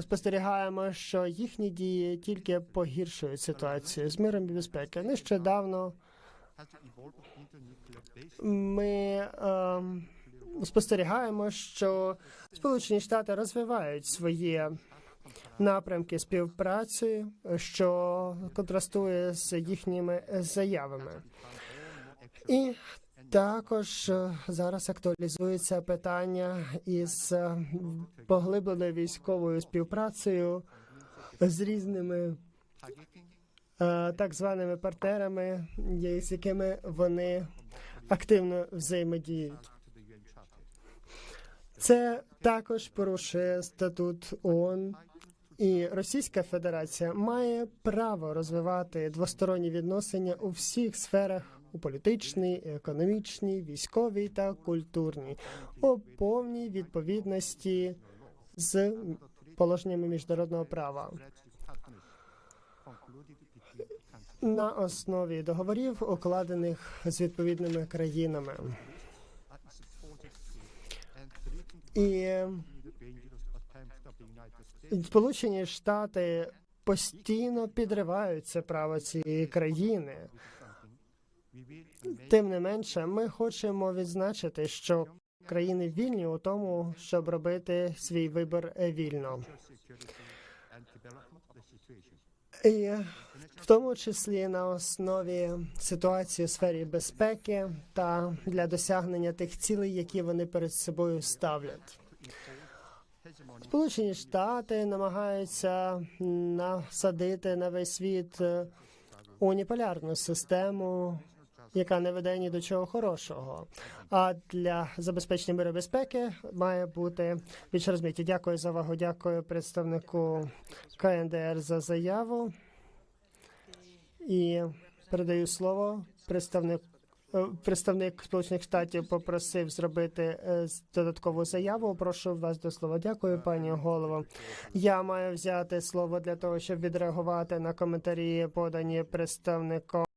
спостерігаємо, що їхні дії тільки погіршують ситуацію з миром і безпеки. Нещодавно ми ем, спостерігаємо, що Сполучені Штати розвивають свої напрямки співпраці, що контрастує з їхніми заявами. І також е, зараз актуалізується питання із е, поглибленою військовою співпрацею з різними е, так званими партнерами, з якими вони активно взаємодіють. Це також порушує статут ООН, і Російська Федерація має право розвивати двосторонні відносини у всіх сферах у політичній, економічній, військовій та культурній, у повній відповідності з положеннями міжнародного права. На основі договорів, укладених з відповідними країнами. І Сполучені Штати постійно підривають це право цієї країни. Тим не менше, ми хочемо відзначити, що країни вільні у тому, щоб робити свій вибір вільно. І в тому числі на основі ситуації у сфері безпеки та для досягнення тих цілей, які вони перед собою ставлять. Сполучені Штати намагаються насадити на весь світ е, уніполярну систему, яка не веде ні до чого хорошого. А для забезпечення миру безпеки має бути більш розміті. Дякую за увагу. Дякую представнику КНДР за заяву. І передаю слово представнику. Е, Представник Сполучених Штатів попросив зробити е, додаткову заяву. Прошу вас до слова. Дякую, пані голово. Я маю взяти слово для того, щоб відреагувати на коментарі, подані представником.